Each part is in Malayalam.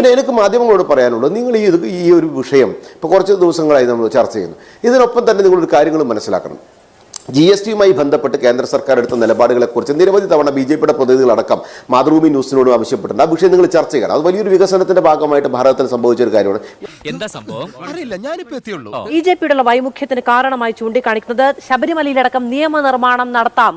പിന്നെ എനിക്ക് മാധ്യമങ്ങളോട് പറയാനുള്ളത് നിങ്ങൾ ഈ ഈ ഒരു വിഷയം ഇപ്പോൾ കുറച്ച് ദിവസങ്ങളായി നമ്മൾ ചർച്ച ചെയ്യുന്നു. ഇതിനൊപ്പം തന്നെ നിങ്ങളൊരു കാര്യങ്ങൾ മനസ്സിലാക്കണം. ജി എസ് ടിയുമായി ബന്ധപ്പെട്ട് കേന്ദ്ര സർക്കാർ എടുത്ത നിലപാടുകളെക്കുറിച്ച് നിരവധി തവണ ബി ജെ പിയുടെ പ്രതിനിധികളടക്കം മാതൃഭൂമി ന്യൂസിനോടും ആവശ്യപ്പെട്ടിട്ടുണ്ട്. ആ വിഷയം നിങ്ങൾ ചർച്ച ചെയ്യണം. അത് വലിയൊരു വികസനത്തിന്റെ ഭാഗമായിട്ട് ഭാരതത്തിൽ സംഭവിച്ച ഒരു കാര്യമാണ്. എന്താ സംഭവം? അറിയില്ല ഞാനിപ്പോ എത്തിയുള്ളൂ ബി ജെ പിയുടെ വൈമുഖ്യത്തിന് കാരണമായി ചൂണ്ടിക്കാണിക്കുന്നത് ശബരിമലയിലടക്കം നിയമനിർമ്മാണം നടത്താം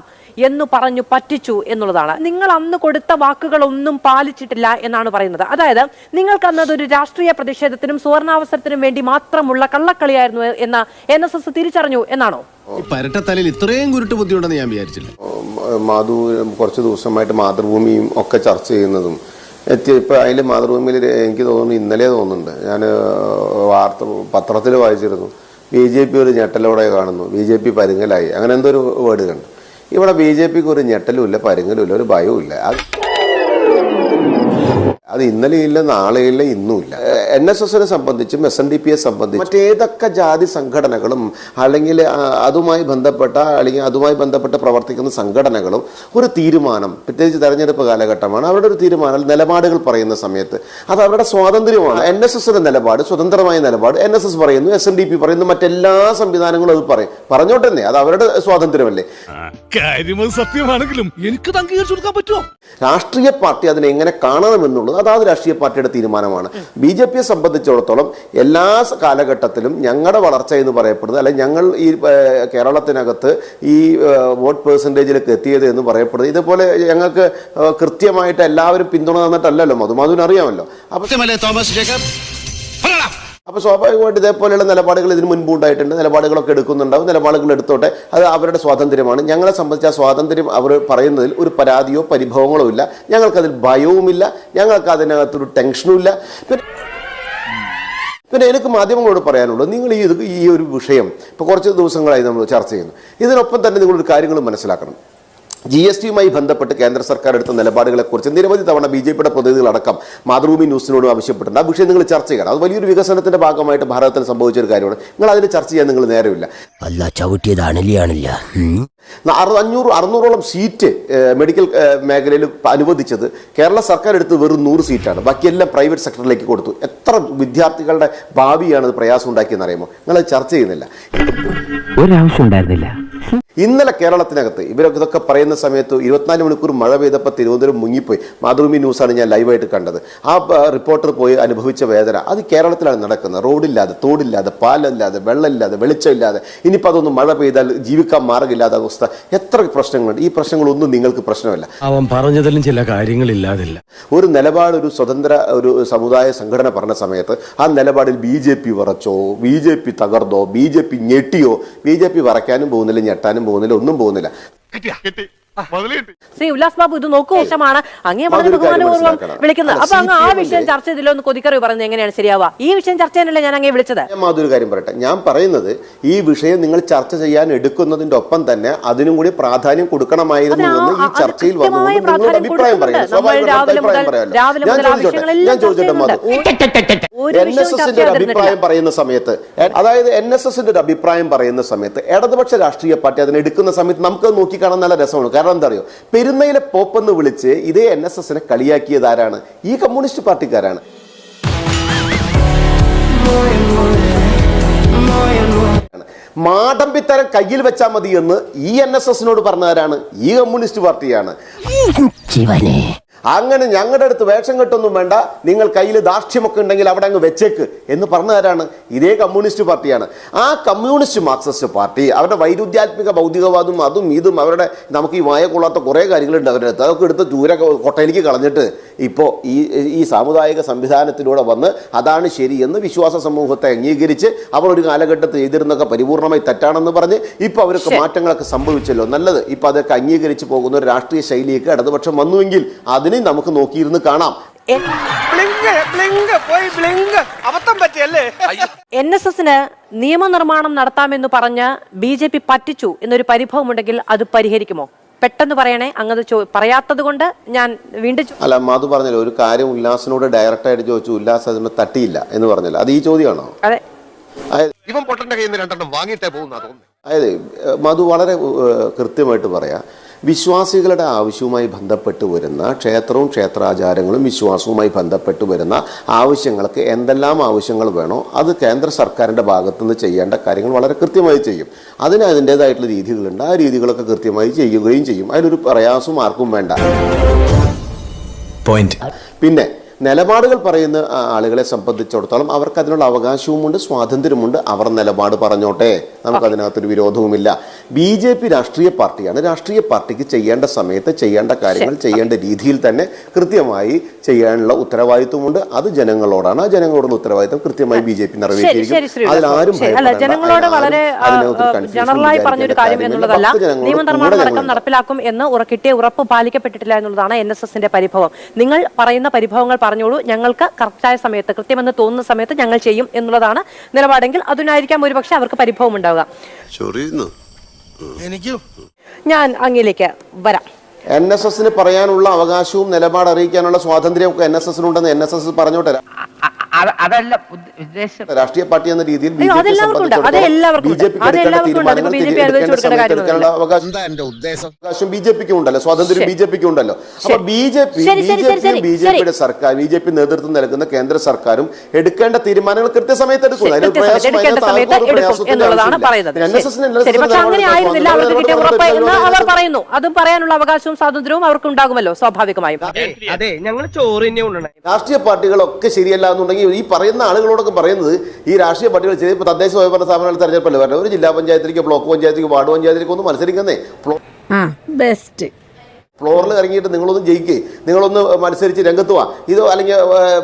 എന്ന് പറഞ്ഞു പറ്റിച്ചു എന്നുള്ളതാണ്. നിങ്ങൾ അന്ന് കൊടുത്ത വാക്കുകളൊന്നും പാലിച്ചിട്ടില്ല എന്നാണ് പറയുന്നത്. അതായത് നിങ്ങൾക്ക് അന്നത് ഒരു രാഷ്ട്രീയ പ്രതിഷേധത്തിനും സുവർണാവസരത്തിനും വേണ്ടി മാത്രമുള്ള കള്ളക്കളിയായിരുന്നു എന്ന് എൻ എസ് എസ് തിരിച്ചറിഞ്ഞു എന്നാണോ? ഈ പരട്ടത്തലയിൽ ഇത്രയും കുരുട്ട് ബുദ്ധിയുണ്ടെന്ന് ഞാൻ വിചാരിച്ചില്ല. മാധു കുറച്ച് ദിവസമായിട്ട് മാതൃഭൂമിയും ഒക്കെ ചർച്ച ചെയ്യുന്നതും. എത്തി ഇപ്പോൾ അതിൽ മാതൃഭൂമിയിൽ എനിക്ക് തോന്നുന്നു ഇന്നലെ തോന്നുന്നുണ്ട്. ഞാൻ വാർത്ത പത്രത്തിൽ വായിച്ചിരുന്നു. ബി ജെ പി ഒരു ഞെട്ടലോടെ കാണുന്നു. ബി ജെ പി പരുങ്ങലായി. അങ്ങനെ എന്തോ ഒരു വേർഡ് കണ്ടു. ഇവിടെ ബി ജെ പിക്ക് ഒരു ഞെട്ടലും ഇല്ല പരുങ്ങലും ഇല്ല ഒരു ഭയവും ഇല്ല. അത് അത് ഇന്നലെയില്ല നാളെയില്ല ഇന്നുമില്ല എൻ എസ് എസിനെ സംബന്ധിച്ചും എസ് എൻ ഡി പിയെ സംബന്ധിച്ചും മറ്റേതൊക്കെ ജാതി സംഘടനകളും അല്ലെങ്കിൽ അതുമായി ബന്ധപ്പെട്ട അല്ലെങ്കിൽ അതുമായി ബന്ധപ്പെട്ട് പ്രവർത്തിക്കുന്ന സംഘടനകളും ഒരു തീരുമാനം പ്രത്യേകിച്ച് തെരഞ്ഞെടുപ്പ് കാലഘട്ടമാണ് അവരുടെ ഒരു തീരുമാനം നിലപാടുകൾ പറയുന്ന സമയത്ത്. അത് അവരുടെ സ്വാതന്ത്ര്യമാണ്. എൻ എസ് എസിന്റെ നിലപാട് സ്വതന്ത്രമായ നിലപാട്. എൻ എസ് എസ് പറയുന്നു എസ് എൻ ഡി പി പറയുന്നു മറ്റെല്ലാ സംവിധാനങ്ങളും അത് പറയും. പറഞ്ഞോട്ടെ അത് അവരുടെ സ്വാതന്ത്ര്യമല്ലേ? സത്യമാണെങ്കിലും എനിക്ക് അംഗീകരിച്ചു കൊടുക്കാൻ പറ്റുമോ? രാഷ്ട്രീയ പാർട്ടി അതിനെ എങ്ങനെ കാണണമെന്നുള്ളത് അതാത് രാഷ്ട്രീയ പാർട്ടിയുടെ തീരുമാനമാണ്. ബി ജെ പിയെ സംബന്ധിച്ചിടത്തോളം എല്ലാ കാലഘട്ടത്തിലും ഞങ്ങളുടെ വളർച്ച എന്ന് പറയപ്പെടുന്നത് അല്ലെങ്കിൽ ഞങ്ങൾ ഈ കേരളത്തിനകത്ത് ഈ വോട്ട് പേഴ്സന്റേജിലേക്ക് എത്തിയത് എന്ന് പറയപ്പെടുന്നത്. ഇതുപോലെ ഞങ്ങൾക്ക് കൃത്യമായിട്ട് എല്ലാവരും പിന്തുണ തന്നിട്ടല്ലല്ലോ മധുമാധുവിന് അറിയാമല്ലോ. അപ്പൊ തോമസ് ജേക്കബ്? അപ്പോൾ സ്വാഭാവികമായിട്ട് ഇതേപോലെയുള്ള നിലപാടുകൾ ഇതിന് മുൻപ് ഉണ്ടായിട്ടുണ്ട് നിലപാടുകളൊക്കെ എടുക്കുന്നുണ്ടാവും. നിലപാടുകൾ എടുത്തോട്ടെ അത് അവരുടെ സ്വാതന്ത്ര്യമാണ്. ഞങ്ങളെ സംബന്ധിച്ച് ആ സ്വാതന്ത്ര്യം അവർ പറയുന്നതിൽ ഒരു പരാതിയോ പരിഭവങ്ങളോ ഇല്ല. ഞങ്ങൾക്കതിൽ ഭയവുമില്ല. ഞങ്ങൾക്ക് അതിനകത്തൊരു ടെൻഷനും ഇല്ല പിന്നെ പിന്നെ എനിക്ക് മാധ്യമങ്ങളോട് പറയാനുള്ളത് നിങ്ങൾ ഈ ഈ ഒരു വിഷയം ഇപ്പോൾ കുറച്ച് ദിവസങ്ങളായി നമ്മൾ ചർച്ച ചെയ്യുന്നു. ഇതിനൊപ്പം തന്നെ നിങ്ങളൊരു കാര്യങ്ങൾ മനസ്സിലാക്കണം. ജി എസ് ടിയുമായി ബന്ധപ്പെട്ട് കേന്ദ്ര സർക്കാർ എടുത്ത നിലപാടുകളെക്കുറിച്ച് നിരവധി തവണ ബി ജെ പിയുടെ പ്രതിനിധികളടക്കം മാതൃഭൂമി ന്യൂസിനോടും ആവശ്യപ്പെട്ടിട്ടുണ്ട്. ആ വിഷയം നിങ്ങൾ ചർച്ച ചെയ്യണം. അത് വലിയൊരു വികസനത്തിന്റെ ഭാഗമായിട്ട് ഭാരതത്തിൽ സംഭവിച്ച ഒരു കാര്യമാണ്. നിങ്ങൾ അതിന് ചർച്ച ചെയ്യാൻ നിങ്ങൾ നേരമില്ല. അല്ല ചവിട്ടിയതാണില്ല അണലിയാണില്ല ഉം. ന- അറു അഞ്ഞൂറ് അറുന്നൂറോളം സീറ്റ് മെഡിക്കൽ മേഖലയിൽ അനുവദിച്ചത് കേരള സർക്കാർ എടുത്ത് വെറും നൂറ് സീറ്റാണ്. ബാക്കിയെല്ലാം പ്രൈവറ്റ് സെക്ടറിലേക്ക് കൊടുത്തു. എത്ര വിദ്യാർത്ഥികളുടെ ഭാവിയാണ് അത് പ്രയാസം ഉണ്ടാക്കിയെന്ന് അറിയുമോ? നിങ്ങളത് ചർച്ച ചെയ്യുന്നില്ല. ഒരാവശ്യം ഉണ്ടായിരുന്നില്ല. ഇന്നലെ കേരളത്തിനകത്ത് ഇവരൊക്കെ ഇതൊക്കെ പറയുന്ന സമയത്ത് ഇരുപത്തിനാല് മണിക്കൂർ മഴ പെയ്തപ്പോൾ തിരുവനന്തപുരം മുങ്ങിപ്പോയി. മാതൃഭൂമി ന്യൂസാണ് ഞാൻ ലൈവായിട്ട് കണ്ടത്. ആ റിപ്പോർട്ടർ പോയി അനുഭവിച്ച വേദന. അത് കേരളത്തിലാണ് നടക്കുന്നത്. റോഡില്ലാതെ തോടില്ലാതെ പാലില്ലാതെ വെള്ളമില്ലാതെ വെളിച്ചമില്ലാതെ. ഇനിയിപ്പോൾ അതൊന്നും മഴ പെയ്താൽ ജീവിക്കാൻ മാർഗമില്ലാത്ത അവസ്ഥ. എത്ര പ്രശ്നങ്ങളുണ്ട്? ഈ പ്രശ്നങ്ങളൊന്നും നിങ്ങൾക്ക് പ്രശ്നമല്ല. അവൻ പറഞ്ഞതിലും ചില കാര്യങ്ങളില്ലാതില്ല. ഒരു നിലപാട് ഒരു സ്വതന്ത്ര ഒരു സമുദായ സംഘടന പറഞ്ഞ സമയത്ത് ആ നിലപാടിൽ ബി ജെ പി വറച്ചോ ബി ജെ പി തകർന്നോ ബി ജെ പി ഞെട്ടിയോ ബി ജെ പി വറയ്ക്കാനും പോകുന്നില്ല ഞെട്ടാനും പോകുന്നില്ല ഒന്നും പോകുന്നില്ല. ശ്രീ ഉല്ലാസ് ബാബു ഇത് നോക്കൂ ശേഷമാണ് അങ്ങേ വളരെ ബഹുമാനപൂർവം. വിളിക്കുന്നത് അപ്പൊ അങ്ങ് ആ വിഷയം ചർച്ച ചെയ്തില്ലോ എന്ന് കൊതിക്കറി പറയുന്നത് എങ്ങനെയാണ്? ശരിയാവുക. ഈ വിഷയം ചർച്ച ചെയ്യാനല്ലേ ഞാൻ അങ്ങേ വിളിച്ചത്? മാതൊരു കാര്യം പറയട്ടെ. ഞാൻ പറയുന്നത് ഈ വിഷയം നിങ്ങൾ ചർച്ച ചെയ്യാൻ എടുക്കുന്നതിന്റെ ഒപ്പം തന്നെ അതിനും കൂടി പ്രാധാന്യം കൊടുക്കണമായിരുന്നു എന്ന് ഈ ചർച്ചയിൽ നിങ്ങളുടെ അഭിപ്രായം പറയാം അഭിപ്രായം മുതൽ- പറയാമല്ലോ രാവിലെ ഞാൻ മുതൽ ആ ചോദിച്ചോട്ടെ? വിഷയങ്ങളെല്ലാം ഞാൻ ചോദിച്ചോട്ടെ ചർച്ച മാധു ഒരു എൻ എസ് എസിന്റെ ഒരു അഭിപ്രായം പറയുന്ന സമയത്ത് അതായത് എൻ എസ് എസിന്റെ ഒരു അഭിപ്രായം പറയുന്ന സമയത്ത് ഇടതുപക്ഷ രാഷ്ട്രീയ പാർട്ടി അതിനെ എടുക്കുന്ന സമയത്ത് നമുക്ക് നോക്കിക്കാണാൻ നല്ല രസമാണ്. കാരണം എന്താ അറിയോ? പെരുന്നയിലെ പോപ്പെന്ന് വിളിച്ച് ഇതേ എൻ എസ് എസിനെ കളിയാക്കിയത് ആരാണ്? ഈ കമ്മ്യൂണിസ്റ്റ് പാർട്ടിക്കാരാണ്. മാടമ്പിത്തരം കയ്യിൽ വെച്ചാൽ മതി എന്ന് ഈ എൻ എസ് എസിനോട് പറഞ്ഞവരാണ് ഈ കമ്മ്യൂണിസ്റ്റ് പാർട്ടിയാണ്. അങ്ങനെ ഞങ്ങളുടെ അടുത്ത് വേഷം കെട്ടൊന്നും വേണ്ട. നിങ്ങൾ കയ്യിൽ ദാർഷ്ട്യമൊക്കെ ഉണ്ടെങ്കിൽ അവിടെ അങ്ങ് വെച്ചേക്ക് എന്ന് പറഞ്ഞതാരാണ് ഇതേ കമ്മ്യൂണിസ്റ്റ് പാർട്ടിയാണ്. ആ കമ്മ്യൂണിസ്റ്റ് മാർക്സിസ്റ്റ് പാർട്ടി അവരുടെ വൈരുദ്ധ്യാത്മിക ഭൗതികവാദം അതും ഇതും അവരുടെ നമുക്ക് ഈ വായ കൊള്ളാത്ത കുറേ കാര്യങ്ങളുണ്ട് അവരുടെ അടുത്ത്. അതൊക്കെ എടുത്ത് ദൂര കൊട്ടയിലേക്ക് കളഞ്ഞിട്ട് ഇപ്പോൾ ഈ ഈ സാമുദായിക സംവിധാനത്തിലൂടെ വന്ന് അതാണ് ശരി എന്ന് വിശ്വാസ സമൂഹത്തെ അംഗീകരിച്ച് അവർ ഒരു കാലഘട്ടത്തിൽ ചെയ്തിരുന്നൊക്കെ പരിപൂർണമായി തെറ്റാണെന്ന് പറഞ്ഞ് ഇപ്പോൾ അവർക്ക്. മാറ്റങ്ങളൊക്കെ സംഭവിച്ചല്ലോ. നല്ലത്. ഇപ്പോൾ അതൊക്കെ അംഗീകരിച്ച് പോകുന്ന ഒരു രാഷ്ട്രീയ ശൈലിയൊക്കെ ഇടതുപക്ഷം വന്നുവെങ്കിൽ അതിനെ നമുക്ക് നോക്കിയിരുന്ന് കാണാം. എൻ എസ് എസിന് നിയമനിർമ്മാണം നടത്താമെന്ന് പറഞ്ഞ് ബി ജെ പി പറ്റിച്ചു എന്നൊരു പരിഭവമുണ്ടെങ്കിൽ അത് പരിഹരിക്കുമോ? പെട്ടെന്ന് പറയണേ അങ്ങനെ പറയാത്തത് കൊണ്ട് ഞാൻ വീണ്ടും അല്ല മാധു പറഞ്ഞല്ലോ ഒരു കാര്യം ഉല്ലാസിനോട് ഡയറക്റ്റ് ആയിട്ട് ചോദിച്ചു ഉല്ലാസ് അതിന് തട്ടിയില്ല എന്ന് പറഞ്ഞല്ലോ? അത് ഈ ചോദ്യമാണോ? അതെ. അതായത് ഇവൻ പൊട്ടന്റെ കയ്യിൽ നിന്ന് രണ്ടെണ്ണം വാങ്ങിയിട്ടേ പോകുന്ന അതായത് മധു വളരെ കൃത്യമായിട്ട് പറയാം വിശ്വാസികളുടെ ആവശ്യവുമായി ബന്ധപ്പെട്ട് വരുന്ന ക്ഷേത്രവും ക്ഷേത്രാചാരങ്ങളും വിശ്വാസവുമായി ബന്ധപ്പെട്ട് വരുന്ന ആവശ്യങ്ങൾക്ക് എന്തെല്ലാം ആവശ്യങ്ങൾ വേണോ അത് കേന്ദ്ര സർക്കാരിന്റെ ഭാഗത്തുനിന്ന് ചെയ്യേണ്ട കാര്യങ്ങൾ വളരെ കൃത്യമായി ചെയ്യും. അതിന് അതിന്റേതായിട്ടുള്ള രീതികളുണ്ട്. ആ രീതികളൊക്കെ കൃത്യമായി ചെയ്യുകയും ചെയ്യും. അതിലൊരു പ്രയാസവും ആർക്കും വേണ്ട. പോയിന്റ്. പിന്നെ നിലപാടുകൾ പറയുന്ന ആളുകളെ സംബന്ധിച്ചിടത്തോളം അവർക്ക് അതിനുള്ള അവകാശവുമുണ്ട് സ്വാതന്ത്ര്യമുണ്ട്. അവർ നിലപാട് പറഞ്ഞോട്ടെ. നമുക്ക് അതിനകത്തൊരു വിരോധവുമില്ല. ബി ജെ പി രാഷ്ട്രീയ പാർട്ടിയാണ്. രാഷ്ട്രീയ പാർട്ടിക്ക് ചെയ്യേണ്ട സമയത്ത് ചെയ്യേണ്ട കാര്യങ്ങൾ ചെയ്യേണ്ട രീതിയിൽ തന്നെ കൃത്യമായി ചെയ്യാനുള്ള ഉത്തരവാദിത്വമുണ്ട്. അത് ജനങ്ങളോടാണ്. ആ ജനങ്ങളോടുള്ള ഉത്തരവാദിത്വം കൃത്യമായി ബി ജെ പി നിറവേറ്റിയിരിക്കും ജനങ്ങളോട് വളരെ ജനറലായി പറഞ്ഞൊരു കാര്യം എന്നുള്ളതല്ല നിയമനിർമ്മാണം അടക്കം നടപ്പിലാക്കും എന്ന് കിട്ടിയ ഉറപ്പ് പാലിക്കപ്പെട്ടിട്ടില്ല എന്നുള്ളതാണ് എൻ എസ് എസിന്റെ പരിഭവം. നിങ്ങൾ പറയുന്ന പരിഭവങ്ങൾ പറഞ്ഞോളൂ. ഞങ്ങൾക്ക് കറക്റ്റായ സമയത്ത് കൃത്യമെന്ന് തോന്നുന്ന സമയത്ത് ഞങ്ങൾ ചെയ്യും എന്നുള്ളതാണ് നിലപാടെങ്കിൽ അതിനായിരിക്കാം ഒരുപക്ഷെ അവർക്ക് പരിഭവം ഉണ്ടാവുക. ഞാൻ അങ്ങിലേക്ക് വരാം. എൻ എസ് എസിന് പറയാനുള്ള അവകാശവും നിലപാട് അറിയിക്കാനുള്ള സ്വാതന്ത്ര്യമൊക്കെ എൻ എസ് എസിനുണ്ടെന്ന് എൻ എസ് എസ് പറഞ്ഞോട്ടെ. അതല്ല ഉദ്ദ- ഉദ്ദേശം. രാഷ്ട്രീയ പാർട്ടി എന്ന രീതിയിൽ. അവകാശം ബി ജെ പിക്ക് ഉണ്ടല്ലോ. സ്വാതന്ത്ര്യം ബി ജെ പിക്ക് ഉണ്ടല്ലോ. അപ്പൊ B J P B J പിയും ബി ജെ പിയുടെ സർക്കാർ ബി ജെ പി നേതൃത്വം നൽകുന്ന കേന്ദ്ര സർക്കാരും എടുക്കേണ്ട തീരുമാനങ്ങൾ കൃത്യസമയത്ത് എടുക്കുന്നു അതിന് പ്രയാസം പറയുന്നു. അതും പറയാനുള്ള അവകാശവും സ്വാതന്ത്ര്യവും അവർക്ക് ഉണ്ടാകുമല്ലോ സ്വാഭാവികമായും. അതെ ഞങ്ങൾ ചോറ് തന്നെ കൊണ്ടുവന്നെ രാഷ്ട്രീയ പാർട്ടികളൊക്കെ ശരിയല്ല എന്നുണ്ടെങ്കിൽ ഈ പറയുന്ന ആളുകളോടൊക്കെ പറയുന്നത് ഈ രാഷ്ട്രീയ പാർട്ടികൾ ചെയ്ത് ഇപ്പോൾ തദ്ദേശ സ്വയംഭരണ സ്ഥാപനങ്ങൾ തെരഞ്ഞെടുപ്പല്ലേ വരണം ഒരു ജില്ലാ പഞ്ചായത്തിലേക്ക് ബ്ലോക്ക് പഞ്ചായത്തിലേക്ക് വാർഡ് പഞ്ചായത്തിലേക്ക് ഒന്നും മത്സരിക്കുന്നേ. ബെസ്റ്റ്. ഫ്ലോറിൽ ഇറങ്ങിയിട്ട് നിങ്ങളൊന്ന് ജയിക്കേ. നിങ്ങളൊന്ന് മത്സരിച്ച് രംഗത്ത് വാ. ഇത് അല്ലെങ്കിൽ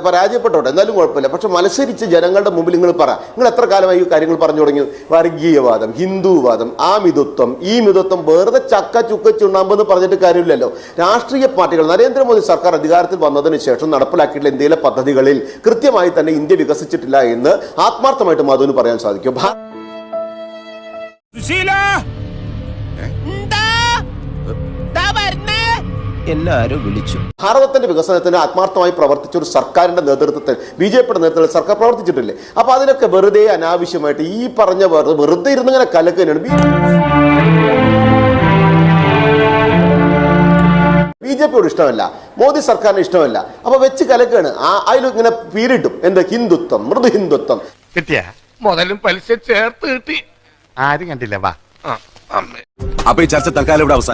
പരാജയപ്പെട്ടോട്ടെ. എന്നാലും കുഴപ്പമില്ല. പക്ഷെ മത്സരിച്ച് ജനങ്ങളുടെ മുമ്പിൽ നിങ്ങൾ പറ. നിങ്ങൾ എത്ര കാലമായി ഈ കാര്യങ്ങൾ പറഞ്ഞു തുടങ്ങി? വർഗീയവാദം ഹിന്ദുവാദം ആ മിതത്വം ഈ മിതത്വം വെറുതെ ചക്ക ചുക്ക ചുണ്ണാമ്പെന്ന് പറഞ്ഞിട്ട് കാര്യമില്ലല്ലോ. രാഷ്ട്രീയ പാർട്ടികൾ നരേന്ദ്രമോദി സർക്കാർ അധികാരത്തിൽ വന്നതിന് ശേഷം നടപ്പിലാക്കിയിട്ടുള്ള ഇന്ത്യയിലെ പദ്ധതികളിൽ കൃത്യമായി തന്നെ ഇന്ത്യ വികസിച്ചിട്ടില്ല എന്ന് ആത്മാർത്ഥമായിട്ട് മാധുവിന് പറയാൻ സാധിക്കും. എന്നെ ആരോ വിളിച്ചു. ഭാരതത്തിന്റെ വികസനത്തിന് ആത്മാർത്ഥമായി പ്രവർത്തിച്ച ഒരു സർക്കാരിന്റെ നേതൃത്വത്തിൽ ബി ജെ പിയുടെ നേതൃത്വത്തിൽ സർക്കാർ പ്രവർത്തിച്ചിട്ടില്ലേ? അപ്പൊ അതിനൊക്കെ വെറുതെ അനാവശ്യമായിട്ട് ഈ പറഞ്ഞ വെറുതെ വെറുതെ ഇരുന്ന് ഇങ്ങനെ കലക്കനാണ് ബി ജെ പിയോട് ഇഷ്ടമല്ല മോദി സർക്കാരിന് ഇഷ്ടമല്ല. അപ്പൊ വെച്ച് കലക്കാണ് ആ അതിൽ ഇങ്ങനെ പീരിട്ടും. എന്താ? ഹിന്ദുത്വം മൃദു ഹിന്ദുത്വം. കിട്ടിയ? മുതലും പലിശ ചേർത്ത് കിട്ടി. ആരും കണ്ടില്ല വാ. അപ്പൊ ഈ ചർച്ച തൽക്കാലം ഇവിടെ അവസാനം